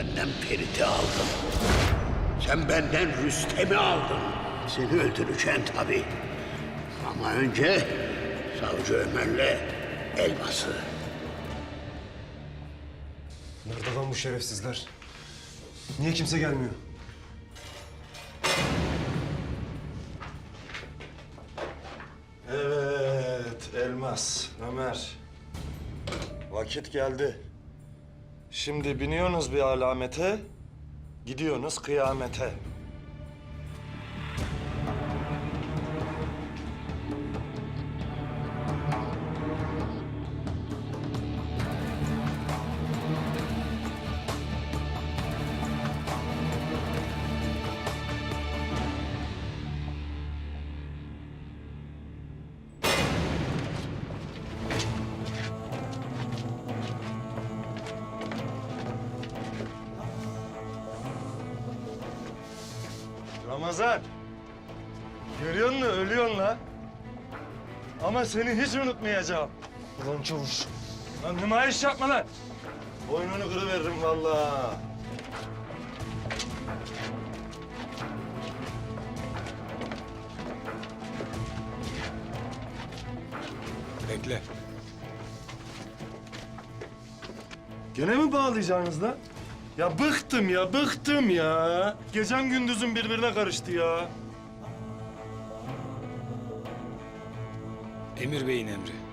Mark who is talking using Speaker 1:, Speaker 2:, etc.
Speaker 1: benden Ferit'i aldın. Sen benden Rüstem'i aldın. Seni öldüreceğim tabii. Ama önce Savcı Ömer'le Elmas'ı.
Speaker 2: Nerede lan bu şerefsizler? Niye kimse gelmiyor?
Speaker 3: Evet, Elmas, Ömer. Vakit geldi. Şimdi biniyorsunuz bir alamete, gidiyorsunuz kıyamete. Ramazan, görüyor musun ölüyorsun la. Ama seni hiç unutmayacağım. Ulan çavuş. Lan nümayiş yapma lan. Boynunu kırıveririm vallahi.
Speaker 2: Bekle.
Speaker 3: Gene mi bağlayacaksınız lan? Ya bıktım ya, bıktım ya. Gecem gündüzüm birbirine karıştı ya.
Speaker 2: Emir Bey'in emri.